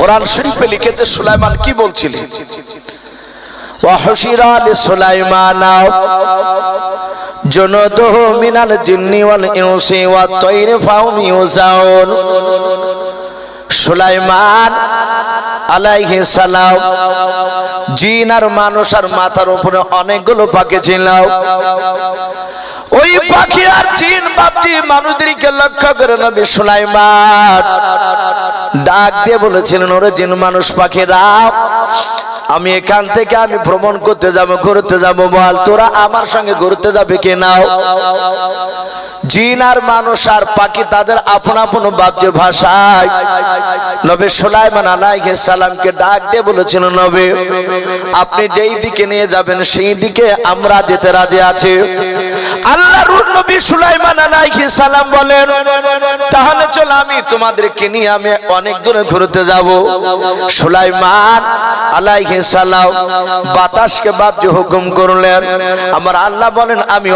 কোরআন শরীফে লিখেছে সুলাইমান কি বলছিলেন وحشر لسليمان جنوده من الجن والإنس والطير فهم يوزعون সুলাইমান আলাইহি সালাম জিন আর মানুষ আর মাথার উপরে অনেকগুলো পাখি ছিল ওই পাখি আর চিন বাপটি মানুষদেরকে লক্ষ্য করে নবী সুলাইমান ডাক দিয়ে বলেছিলেন, ওরে জিন মানুষ পাখিরা, আমি এখান থেকে আমি ভ্রমণ করতে যাব, ঘুরতে যাব, বল, তোরা আমার সঙ্গে ঘুরতে যাবে কে নাও জিন আর মানুষ আর পাখি তাদের আপন আপন বাব্য ভাষায়। নবী সুলাইমান আলাইহিস সালামকে ডাক দিয়ে বলেছিল নবী, আপনি যেই দিকে নিয়ে যাবেন সেই দিকে আমরা যেতে রাজি আছি। আল্লাহর নবী সুলাইমান আলাইহিস সালাম বলেন, তাহলে চল আমি তোমাদেরকে নিয়ে আমি অনেক দূরে ঘুরতে যাব। সুলাইমান আলাইহিস সালাম বাতাসকে বাদ্য হুকুম করলেন। আমার আল্লাহ বলেন, আমি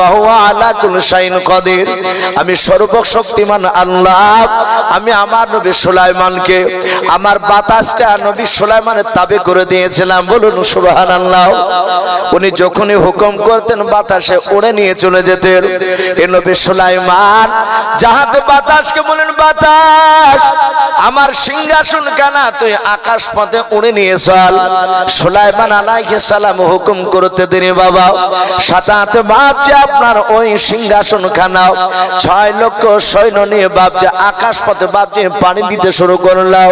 আলা কুল শাইন কদির। আমি সর্বশক্তিমান আল্লাহ। আমি আমার নবী সুলাইমানকে, আমার বাতাসটা নবী সুলাইমানের তাবে করে দিয়েছিলাম। বলুন, সুবহানাল্লাহ। উনি যখনই হুকুম করতেন, বাতাসে উড়ে নিয়ে চলে যেতেন। এ নবী সুলাইমান, যাহাতে বাতাসকে বলেন, বাতাস, আমার সিংহাসন কানা, তুই আকাশ পথে উড়ে নিয়ে চল। সুলাইমান আলাইহিস সালাম হুকুম করতে দিনে বাবা। সাতাতে বাপ যে আপনার ওই সিংহাসন খানাও ছয় লক্ষ সৈন্য নিয়ে বাপজি আকাশ পথে বাপজি পানি দিতে শুরু করলাম।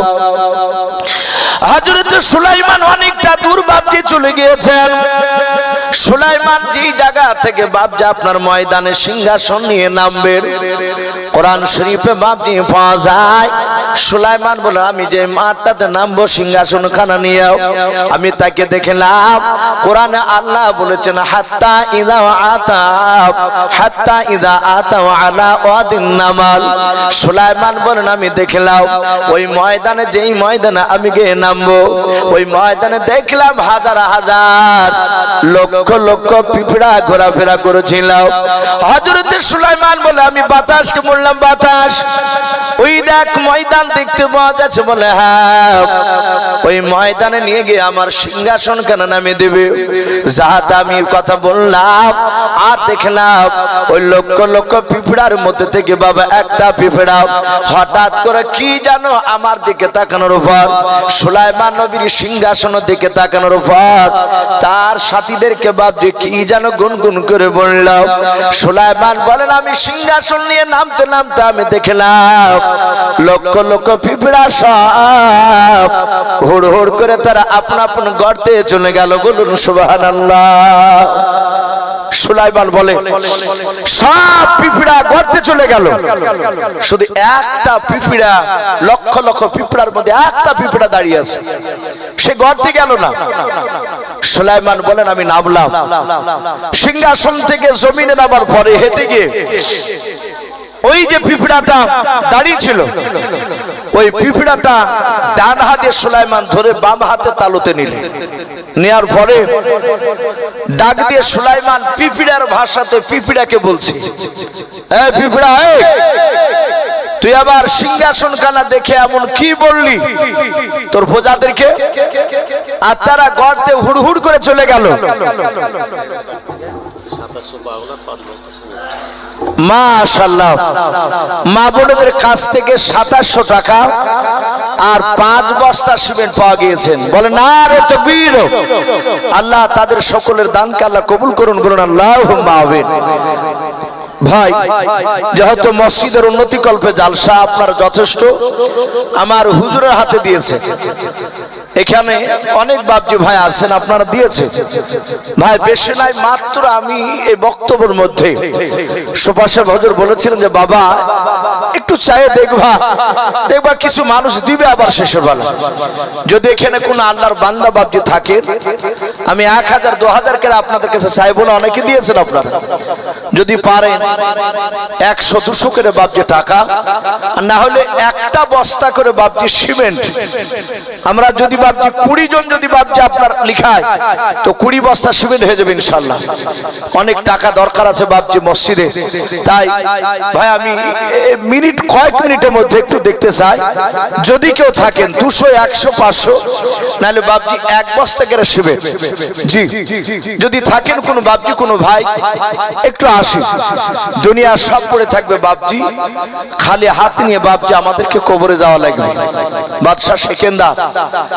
হাজরত সুলাইমান অনেকটা দূর বাপজি চলে গিয়েছেন। সুলাইমান যে জায়গা থেকে বাপজি আপনার ময়দানে সিংহাসন নিয়ে নামবেন কোরআন শরীফে বাপজি পাওয়া যায়। সুলাইমান বলে, আমি যে মাঠটাতে নামবো সিংহাসন খানা নিয়ে আমি তাকে দেখলাম, কোরআনে আল্লাহ বলেছেন, হাত্তা ইদা আতা, হাত্তা ইদা আতা আলা ওয়াদিন নামাল। সুলাইমান বলেন আমি দেখলাম, ওই ময়দানে, যেই ময়দানে আমি গিয়ে নামবো, ওই ময়দানে দেখলাম হাজার হাজার লক্ষ লক্ষ পিঁপড়া ঘোরাফেরা করেছিল। হজরত সুলাইমান বলে, আমি বাতাসকে বললাম, বাতাস, ওই দেখ ময়দান দেখতে পাওয়া যাচ্ছে বলে হ্যাঁ ওই ময়দানে নিয়ে গিয়ে আমার সিংহাসন কেন নামে দেবে? যাহাতে আমি কথা বললাম, আর দেখলাম ওই লক্ষ লক্ষ পিঁপড়ার মধ্যে থেকে বাবা একটা পিঁপড়া হঠাৎ করে কি জানো আমার দিকে তাকানোর উপর, সুলাইমান নবীর সিংহাসনের দিকে তাকানোর পর তার সাথীদেরকে ভাবছে কি যেন গুনগুন করে বললাম সুলাইমান বলেন, আমি সিংহাসন নিয়ে নামতে নামতে আমি দেখলাম লক্ষ লক্ষ পিঁপড়া সব হুড় হুড় করে তারা আপন আপন গর্তে চলে গেল। বলুন, সুবহানাল্লাহ। সুলাইমান বলে, সব পিঁপড়া গর্তে চলে গেল। শুধু একটা পিঁপড়া, লক্ষ লক্ষ পিঁপড়ার মধ্যে একটা পিঁপড়া দাঁড়িয়ে আছে। সে গর্তে গেল না। সুলাইমান বলেন, আমি নামলাম। সিংহাসন থেকে জমিনে নামার পরে হেঁটে গিয়ে ওই যে পিঁপড়াটা দাঁড়িয়ে ছিল ওই পিঁপড়াটা ডান হাতে সুলাইমান ধরে বাম হাতে তালুতে নিলেন নেয়ার পরে ডাক দিয়ে সুলাইমান পিপিড়ার ভাষাতে পিপিড়াকে বলছে এই পিপিড়া তুই আবার সিংহাসন কানা দেখে এমন কি বললি? তোর প্রজাদেরকে? আর তারা গর্তে হুড়হুড় করে চলে গেল। মাশাল্লাহ মা বোনদের কাছ থেকে সাতাশশো টাকা আর পাঁচ বস্তা সিমেন্ট পাওয়া গিয়েছেন। বলে না রে তো বীর আল্লাহ তাদের সকলের দানকে আল্লাহ কবুল করুন, বলুন আল্লাহ মাহবিন ভাই, যেহেতু মসজিদের উন্নতি কল্পে জালসা আপনার যথেষ্ট, আমার হুজুরের হাতে দিয়েছে। এখানে অনেক বাবজি ভাই আছেন, আপনারা দিয়েছে। ভাই, বেশি নাই, মাত্র আমি এই বক্তব্যের মধ্যে সুপাশে হজুর বলেছিলেন যে, বাবা, একটু চায়ে দেখবা দেখবা কিছু মানুষ দিবে আবার শেষের বেলা। যদি এখানে কোন আল্লাহর বান্দা বাবজি থাকে, আমি এক হাজার, দু হাজার করে আপনাদের কাছে চাইব না, অনেকে দিয়েছেন আপনারা। যদি পারেন একশো দুশো করে বাপজি টাকা না হলে একটা বস্তা করে বাপজি সিমেন্ট। আমরা যদি বাপজি কুড়ি জন যদি বাপজি আপনার লিখায়, তো কুড়ি বস্তা সিমেন্ট হয়ে যাবে ইনশাল্লাহ। অনেক টাকা দরকার আছে বাপজি মসজিদে। তাই, ভাই, আমি মিনিট কয়েক মিনিটের মধ্যে একটু দেখতে চাই। যদি কেউ থাকেন দুশো, একশো, পাঁচশো, নাহলে বাপজি এক বস্তা করে সিমেন্ট। জি। যদি থাকেন কোনো বাপজি, কোনো ভাই, একটু আসি। দুনিয়া সব পড়ে থাকবে বাপজি। খালি হাত নিয়ে বাপজি আমাদেরকে কবরে যাওয়া লাগবে। বাদশাহ সেকেন্দার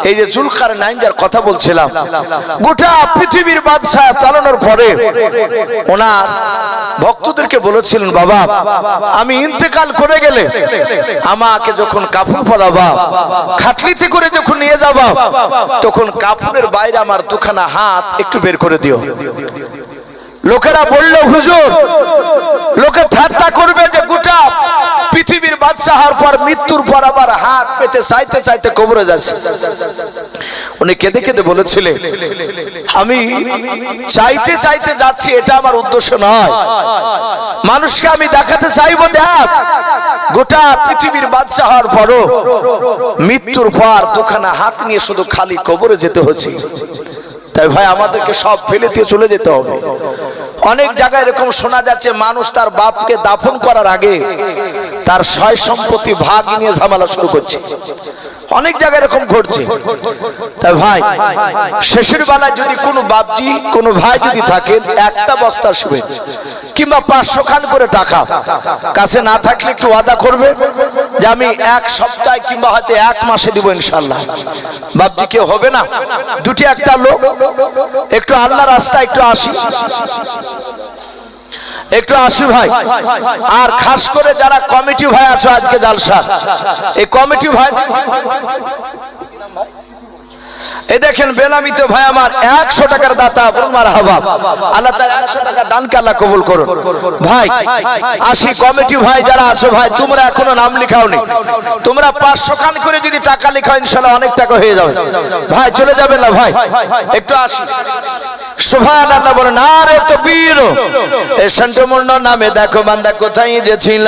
এই যে জুলকার নাইন যার কথা বলছিলাম, গোটা পৃথিবীর বাদশাহ চালানোর পরে ওনার ভক্তদেরকে বলেছিলেন, বাবা, আমি ইন্তেকাল করে গেলে আমাকে যখন কাপড় পরাবা খাটলিতে করে যখন নিয়ে যাবা, তখন কাপড়ের বাইরে আমার দুখানা হাত একটু বের করে দিও। লোকেরা বলল, হুজুর, লোকে ঠাট্টা করবে যে গোটা পৃথিবীর বাদশাহার পর, মৃত্যুর পর আবার হাত পেতে চাইতে চাইতে কবরে যাচ্ছে। উনি কেঁদে কেঁদে বলেছিলেন, আমি চাইতে চাইতে যাচ্ছি, এটা আমার উদ্দেশ্য নয়। মানুষকে আমি দেখাতে চাইব, দেখ, গোটা পৃথিবীর বাদশাহ হওয়ার পরও মৃত্যুর পর দুখানা হাত নিয়ে শুধু খালি কবরে যেতে হচ্ছে। তাই ভাই, আমাদেরকে সব ফেলে দিয়ে চলে যেতে হবে। অনেক জায়গায় এরকম শোনা যাচ্ছে, মানুষ তার বাপকে দাফন করার আগে তার সয় সম্পত্তি ভাগ নিয়ে ঝামেলা শুরু করছে। অনেক জায়গায় এরকম ঘটছে। তাই ভাই, শেষের বেলায় যদি কোনো বাপজি, কোনো ভাই যদি থাকেন একটা বস্তা শুবে, কিংবা পাঁচশো খান করে টাকা। কাছে না থাকলে একটু ওয়াদা করবে। যে আমি এক সপ্তাহে কিংবা হয়তো এক মাসে দিব ইনশাল্লাহ বাপজি কেউ হবে না? দুটি একটা লোক। একটু আল্লাহ রাস্তা একটু আসি। একটু আসি ভাই। আর খাস করে যারা কমিটি ভাই আছো আজকে জালসা এই কমিটি ভাই এই দেখেন বেলামিতে ভাই আমার একশো টাকার দাতা বলমার হাবা আল্লাহ একশো টাকা দানকে আল্লাহ কবুল করুন। ভাই আসি কমিটি ভাই যারা আছো ভাই, তোমরা এখনও নাম লিখাওনি। তোমরা পাঁচশো খান করে যদি টাকা লেখাও, ইনশাল্লাহ অনেক টাকা হয়ে যাবে। ভাই, চলে যাবে না ভাই? একটু আসি। সুভান আল্লাহ বলে না রে তো বীর এই সন্টমূর্ণ নামে দেখো বান্দা কোথায় গেছিল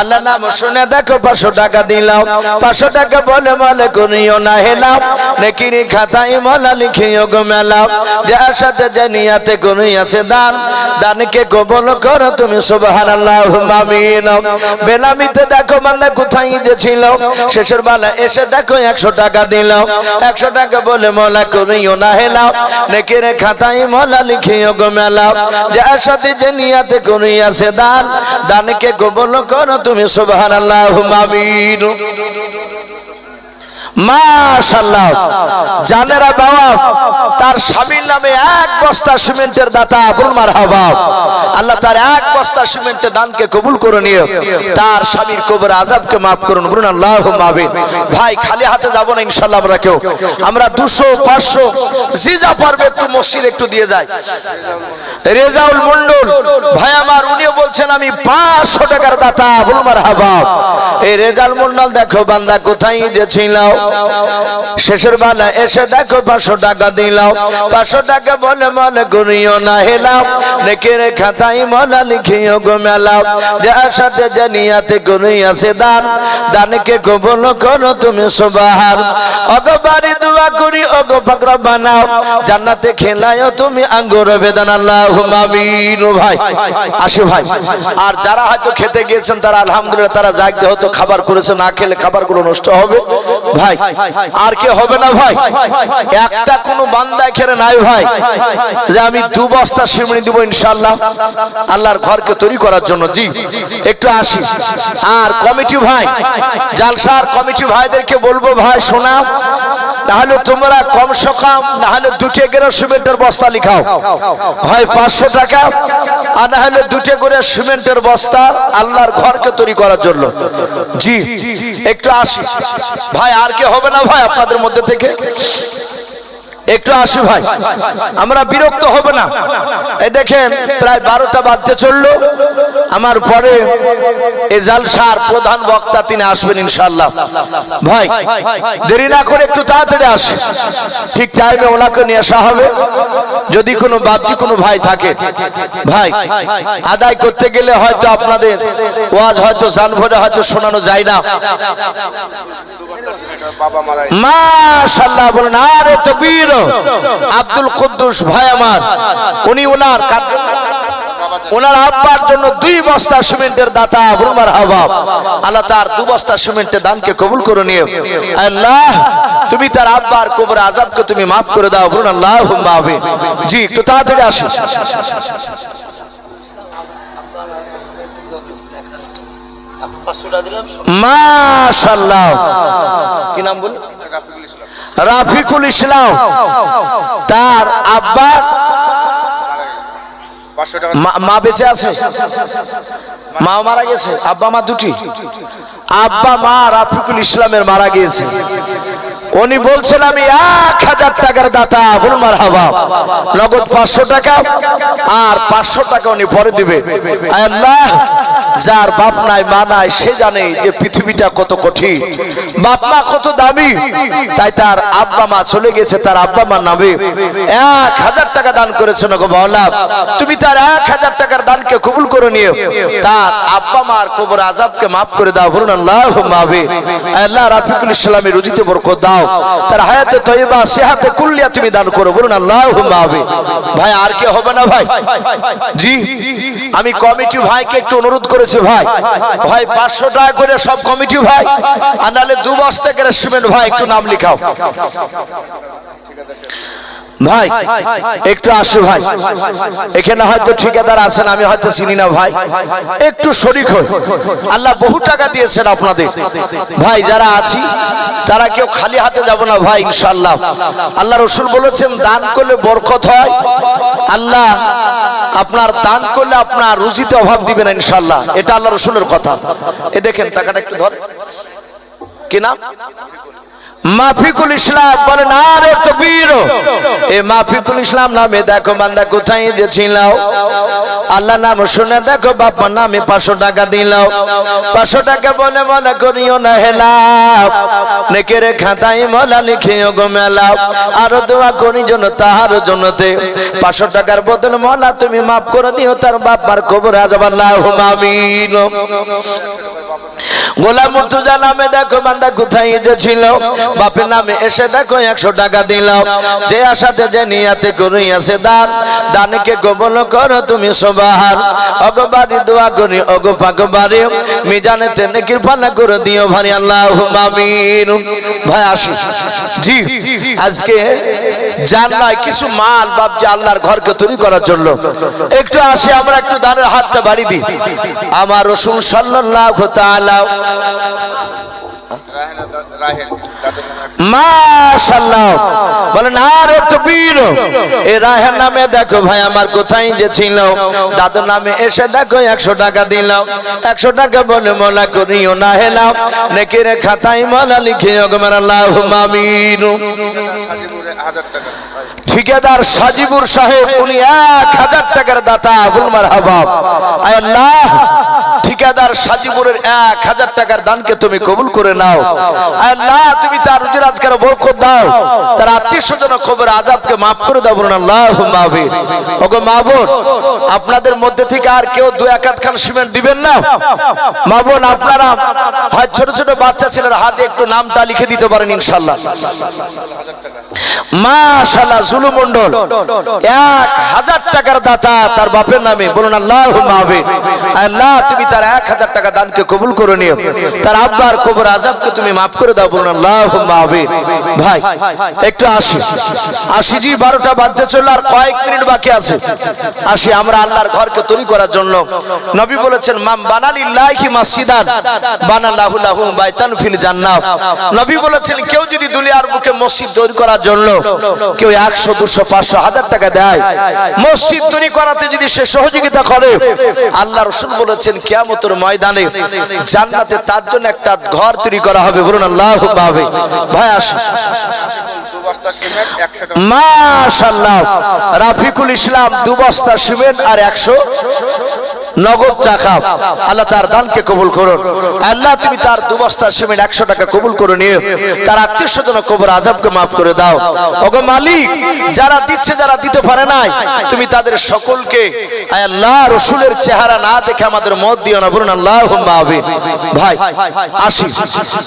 আল্লাহ নাম শুনে দেখো পাঁচশো টাকা দিলাম। পাঁচশো টাকা বলে বলে করিও না হেলাম। নেকিরি খাতাই মলা লিখিও গো মেলাম যার সাথে জানিয়াতে আছে দান। দানকে কবল করো তুমি, সুবহানাল্লাহ, আমিন। বেলামিতে দেখো বান্দা কোথায় গেছিল শেষের বেলা এসে দেখো একশো টাকা দিলাম একশো টাকা বলে মলা করিও না হেলাম নেকিরে খাতাই মলা লিখিও গো মেলাম যার সাথে জানিয়াতে আছে দান। দানকে কবল করো তুমি, সুবহানাল্লাহ, আমিন। মাশাল্লাহ জানেরা তার নামে এক সিমেন্টের দাতা মারহাবা। আল্লাহ তার এক সিমেন্টের কবুল করে তার স্বামীর কবর মাফ করুন মাবিন ভাই, খালি হাতে যাব না ইনশাল্লাহ কেউ। আমরা দুশো, পাঁচশো, যা পারবে একটু মসজিদ একটু দিয়ে যায় রেজাউল মন্ডল বলছেন, আমি পাঁচশো টাকার দাতা বল মারহাবা। এই রেজাউল মন্ডল দেখো বান্দা কোথায় যে শেষের বেলা এসে দেখো পাঁচশো টাকা দিলাম পাঁচশো টাকা বলে মনে করিও না হেলাম নেকের খাতাই মলা লিখিও যার সাথে জানিয়াতে দান। দানকে করো তুমি সবাহার অগো বাড়ি দোয়া করি, অগো বানাও। জান্নাতে খেলায়ও তুমি আঙ্গুর বেদান আল্লাহ মামিন ভাই, আসি ভাই। আর যারা হয়তো খেতে গিয়েছেন, তারা আলহামদুলিল্লাহ তারা জাগতে হয়তো খাবার করেছে, না খেলে খাবারগুলো নষ্ট হবে। ভাই আর কে হবে না ভাই একটা কোনো বান্দা খেলে নাই ভাই যে আমি দু বস্তা সিমড়ি দিব ইনশাল্লাহ আল্লাহর ঘরকে তৈরি করার জন্য জি একটু আসি আর কমিটি ভাই জালসার কমিটি ভাইদেরকে বলব ভাই শোনা তাহলে তোমরা কম না হলে দুটে করে সিমেন্টের বস্তা লিখাও ভাই পাঁচশো টাকা আর না হলে দুটে করে সিমেন্টের বস্তা আল্লাহর ঘরকে তৈরি করার জন্য জি একটু আসি ভাই আর কে হবে না ভাই আপনাদের মধ্যে থেকে? একটু আসি ভাই। আমরা বিরক্ত হব না। এই দেখেন, প্রায় বারোটা বাজতে চলল। আমার পরে এ জালসার প্রধান বক্তা তিনি আসবেন ইনশাল্লাহ ভাই, দেরি না করে একটু তাড়াতাড়ি আসে ঠিক টাইমে ওনাকে নিয়ে আসা হবে। যদি কোনো বাপজি, কোনো ভাই থাকে, ভাই, আদায় করতে গেলে হয়তো আপনাদের ওয়াজ হয়তো জান ভরে হয়তো শোনানো যায় না। বলেন, আরে আব্দুল কুদ্দুস ভাই আমার, উনি ওনার ওনার আব্বার জন্য দুই বস্তা সিমেন্টের দাতা বলমার হাবা আল্লাহ তার দু বস্তা সিমেন্টের দানকে কবুল করে নিও আল্লাহ তুমি তার আব্বার কবর আজাবকে তুমি মাফ করে দাও বলুন আল্লাহ মাহবে জি একটু তাড়াতাড়ি আসুন। মাশাআল্লাহ। কি নাম বল রাফিকুল ইসলাম। তার আব্বা মা- বেঁচে আছে? মা মারা গেছে? আব্বা মা দুটি? আব্বা মা রাফিকুল ইসলামের মারা গিয়েছে। উনি বলছেন আমি এক হাজার টাকার দাতা বলুন মার হাবা নগদ পাঁচশো টাকা আর পাঁচশো টাকা উনি পরে দিবে। আল্লাহ! যার বাপ নাই, মা নাই, সে জানে যে পৃথিবীটা কত কঠিন। বাপ মা কত দামি। তাই তার আব্বা মা চলে গেছে, তার আব্বা মার নামে। এক হাজার টাকা দান করেছে নগো বাউলা তুমি তার এক হাজার টাকার দানকে কবুল করে নিও। তার আব্বা মার কবর আজাবকে মাফ করে দাও, বলুন আল্লাহ মাহবে আল্লাহ রাফিকুল ইসলামের রুজিতে বরকত দাও। তার হায়াতে তৈবা সেহাতে কুল্লিয়া তুমি দান করো, বলুন আল্লাহ মাহবে ভাই, আর কে হবে না ভাই? জি। আমি কমিটি ভাইকে একটু অনুরোধ করেছি ভাই। ভাই, পাঁচশো টাকা করে সব কমিটি ভাই, আর নাহলে দু বস্তা করে সিমেন্ট ভাই, একটু নাম লিখাও। ভাই, একটু আসো ভাই। এখানে হয়তো ঠিকাদার আছেন, আমি হয়তো চিনি না ভাই। একটু শরিক হই। আল্লাহ বহু টাকা দিয়েছেন আপনাদের। ভাই, যারা আছি, তারা কেউ খালি হাতে যাব না ভাই, ইনশাআল্লাহ। আল্লাহ রসুল বলেছেন, দান করলে বরকত হয়। আল্লাহ আপনার দান করলে আপনার রুজিতে অভাব দিবেন ইনশাআল্লাহ। এটা আল্লাহ রসুলের কথা। এ দেখেন, টাকাটা একটু ধরে কি মাফিকুল ইসলাম বলেন আরে তো বীর এ মাফিকুল ইসলাম নামে দেখো বান্দা কোথায় যে ছিল আল্লাহ নাম শুনে দেখো বাপা নামে পাঁচশো টাকা দিল। পাঁচশো টাকা বলে, মনে করিও না হেলাও নেকেরে খাতায় মলা লিখিও গো মেলাও আরও দোয়া করি জন্য তাহার জন্যতে পাঁচশো টাকার বদল মলা তুমি মাফ করে দিও, তার বাপার খবর আজব আল্লাহ আমিন। গোলাম মুর্তুজা নামে দেখো বান্দা কোথায় যে ছিল বাপের নামে এসে দেখো একশো টাকা দিল যে আশাতে যে নিয়াতে করিয়াছে দান। দানকে কবল করো তুমি সবার। অগবারি দোয়া করি, অগ পাকবারি মিজানে তেনে কৃপানা করে দিও ভারি আল্লাহ আমিন। ভাই আসি জি, আজকে জানলাই কিছু মাল বাপজি আল্লাহর ঘরকে তৈরি করার জন্য। একটু আসি, আমরা একটু দানের হাতটা বাড়ি দিই। আমার রসুল সাল্লাল্লাহু তাআলা মাশাআল্লাহ। বলেন, আরে তকবীর এ রাহের নামে দেখো ভাই, আমার কোথায় যে ছিল। দাদু নামে এসে দেখো 100 টাকা দিলাম 100 টাকা বলে মোলা করিও না হেলাম নেকির খাতায় মোলা লিখিও গো আমার আল্লাহুম্মা আমিন। ঠিকাদার সাজিবুর সাহেব, উনি এক হাজার টাকার দাতা বুলমার হাবাব আয় ঠিকাদার সাজিবুরের এক হাজার টাকার দানকে তুমি কবুল করে নাও। আল্লাহ, তুমি তার রুজির আজকের বরকত দাও। তার আত্মীয় স্বজন খবর আজাবকে মাফ করে দাও বলুন আল্লাহ মাহবুব ওগো মাহবুব আপনাদের মধ্যে থেকে আর কেউ দু এক খান সিমেন্ট দিবেন না? মাহবুব আপনারা হয় ছোট ছোট বাচ্চা ছেলের হাতে একটু নামটা লিখে দিতে পারেন ইনশাল্লাহ। মাশাআল্লাহ জুলু আল্লাহ বারোটা চলল আর কয়েক মিনিট বাকি আছে। আসি, আমরা আল্লাহর ঘরকে তৈরি করার জন্য। নবী বলেছেন মাম বানালিল্লাহি মাসজিদান বানাল্লাহু লাহু বাইতান নবী বলেছেন, কেউ যদি দুনিয়ার বুকে মসজিদ তৈরি করার জন্য কেউ একশো, দুশো, পাঁচশো, হাজার টাকা দেয়। মসজিদ তৈরি করাতে যদি সে সহযোগিতা করে, আল্লাহ রসুল বলেছেন, কিয়ামতের ময়দানে জান্নাতে তার জন্য একটা ঘর তৈরি করা হবে। বলুন, আল্লাহ ভাই, আসুন। বস্তা রাফিকুল ইসলাম দু বস্তা সিমেন্ট আর একশো নগদ টাকা। আল্লাহ তার দানকে কবুল করুন। আল্লাহ, তুমি তার দু বস্তা সিমেন্ট একশো টাকা কবুল করে নিয়ে তার আত্মীয় স্বজন কবর আজাবকে মাফ করে দাও। ওগো মালিক, যারা দিচ্ছে, যারা দিতে পারে নাই, তুমি তাদের সকলকে আল্লাহ, রসুলের চেহারা না দেখে আমাদের মত দিও না বলুন আল্লাহ ভাই, আসি।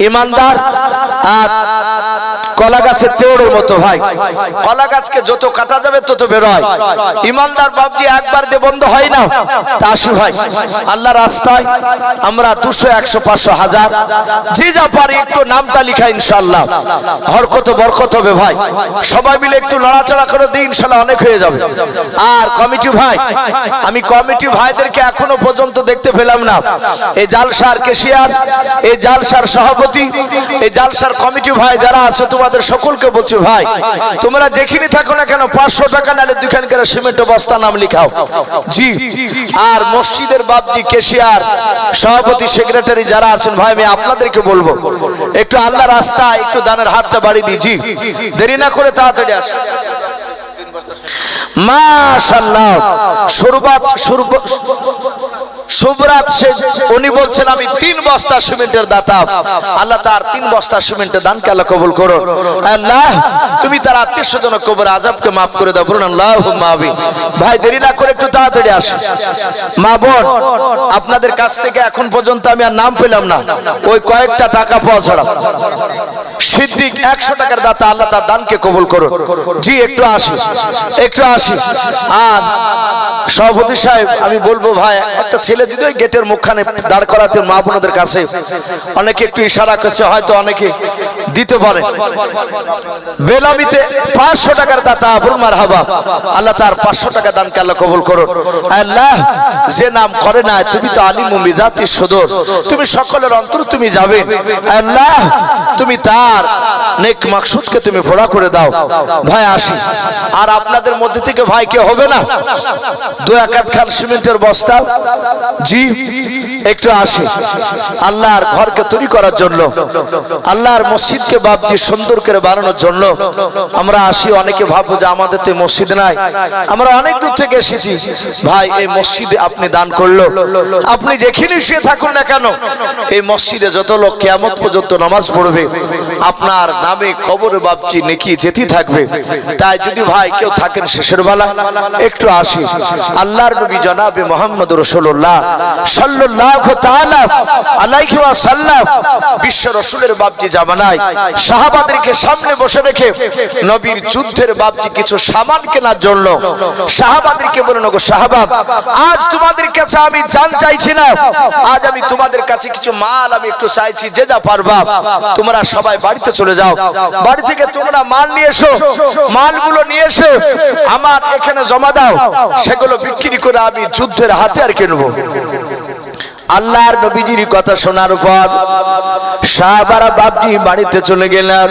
ইমানদার কলা গাছের তেওড়ের মতো ভাই। কলা গাছকে যত কাটা যাবে তত বেরোয় ইমানদার বাবজি একবার দিয়ে বন্ধ হয় না। তা আসি ভাই, আল্লাহ রাস্তায় আমরা দুশো, একশো, পাঁচশো, হাজার, যে যা পারি একটু নামটা লিখা ইনশাল্লাহ হরকত বরকত হবে ভাই। সবাই মিলে একটু লড়াচড়া করে দিই ইনশাল্লাহ অনেক হয়ে যাবে। আর কমিটি ভাই, আমি কমিটি ভাইদেরকে এখনও পর্যন্ত দেখতে পেলাম না। এই জালসার কেশিয়ার এই জালসার সভাপতি এই জালসার কমিটি ভাই যারা আছে, তোমাদের সকলকে বলছি ভাই তোমরা যেখানে থাকো না কেন পাঁচশো টাকা নালে দুখানকার সিমেন্ট বস্তা নাম লিখাও। জি। আর মসজিদের বাপজি কেশিয়ার সভাপতি সেক্রেটারি যারা আছেন ভাই আমি আপনাদেরকে বলব একটু আল্লাহ রাস্তা একটু দানের হাতটা বাড়ি দিই। জি দেরি না করে তাড়াতাড়ি আস মাশাল্লাহ সুরবাত শেখ, উনি বলছেন, আমি তিন বস্তা সিমেন্টের দাতা। আল্লাহ তার তিন বস্তা সিমেন্টের আল্লাহ কবুল আল্লাহ, তুমি তার আত্মীয় স্বজন কবর করে দাও, বলুন ভাই, দেরি না করে একটু তাড়াতাড়ি মা বোন, আপনাদের কাছ থেকে এখন পর্যন্ত আমি আর নাম পেলাম না। ওই কয়েকটা টাকা পাওয়া ছাড়া। সিদ্দিক একশো টাকার দাতা, আল্লাহ তার দানকে কবুল করো জি, একটু আসি একটু আসি আর সভাপতি সাহেব, আমি বলব, ভাই, একটা যদি ওই গেটের মুখখানে দাঁড় করাতে মা বোনদের কাছে। অনেকে একটু ইশারা করছে, হয়তো অনেকে দিতে পারে। বেলামিতে পাঁচশো টাকার দাতা আবুল মার হাবা আল্লাহ তার পাঁচশো টাকা দানকে আল্লাহ কবুল করো আল্লাহ, যে নাম করে না তুমি তো আলিম মিজাতির সদর। তুমি সকলের অন্তর তুমি যাবে। আল্লাহ, তুমি তার নেক মাকসুদকে তুমি ফোড়া করে দাও। ভাই, আসি। আর আপনাদের মধ্যে থেকে ভাই কে হবে না? দু একাত খান সিমেন্টের বস্তা একটু আল্লাহর ঘরকে তৈরি করার জন্য, আল্লাহর মসজিদকে সুন্দর করে জন্য আমরা আসি। অনেকে ভাববো যে আমাদের তো মসজিদ নাই। আমরা অনেক দূর থেকে এসেছি। ভাই, এই মসজিদে আপনি দান করল। আপনি যেখানে শুয়ে থাকুন না কেন, এই মসজিদে যত লোক কেমন পর্যন্ত নামাজ পড়বে আপনার নামে কবরে বাপজি নেকি যেতে থাকবে। তাই যদি ভাই কেউ থাকেন শেষের বেলা, একটু আসি। আল্লাহর নবী জনাবে মোহাম্মদ রসুল্লাহ সাল্লাল্লাহু তাআলা আলাইহি বিশ্ব রসুলের বাপজি জামানায় সাহাবাদেরকে সামনে বসে রেখে নবীর যুদ্ধের বাপজি কিছু সামান কেনার জন্য সাহাবাদেরকে বলেন গো সাহাবা, আজ তোমাদের কাছে আমি জান চাইছি না। আজ আমি তোমাদের কাছে কিছু মাল আমি একটু চাইছি, যে যা পারবা। তোমরা সবাই বাড়িতে চলে যাও। বাড়ি থেকে তোমরা মাল নিয়ে এসো। মালগুলো নিয়ে এসে। আমার এখানে জমা দাও। সেগুলো বিক্রি করে আমি যুদ্ধের হাতিয়ার কিনবো। আল্লাহর নবীজির কথা শোনার পর সাহাবারা বাপজি বাড়িতে চলে গেলেন।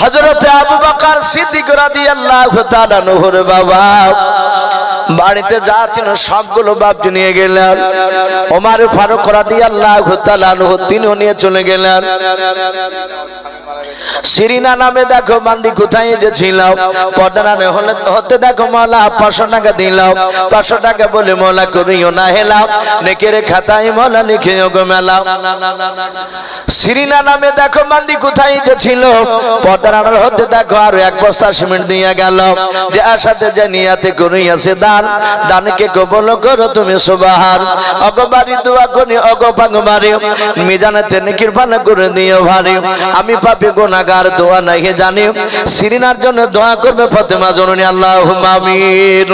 হযরতে আবু বকর সিদ্দিক রাদিয়াল্লাহু তাআলা নহর বাবা বাড়িতে যা ছিল সবগুলো বাপজি নিয়ে গেলেন। ওমর ফারুক তাআলা নহর তিনিও নিয়ে চলে গেলেন। সিরিনা নামে দেখো, বান্দি কোথায় যে ছিল? পর্দারানে হলে হতে দেখো, মালা পাঁচশো টাকা দিলাম পাঁচশো টাকা বলে মোলা করিও না হেলাম নেকের খাতায় মোলা লিখে গো মেলা। সিরিনা নামে দেখো, বান্দি কোথায় যে ছিল? পর্দারানের হতে দেখো, আর এক বস্তা সিমেন্ট দিয়ে গেল। যে আসাতে যে করিয়াছে দান দানকে কবল করো তুমি সুবাহার অগবারি দোয়া করি, অগ পাগবারি মিজানেতে নেকির পানা করে দিও ভারি। আমি পাপি গোনাগার দোয়া নাই জানি। সিরিনার জন্য দোয়া করবে ফাতেমা জননী আল্লাহ আমিন।